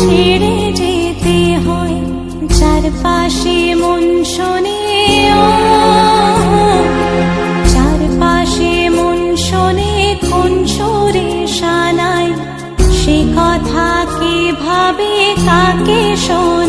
ছেড়ে যেতে হয়। চারপাশে মন শোনে ও চারপাশে মন শোনে কোন সুরে শানায়। সে কথা কে ভাবে, কাকে শোনে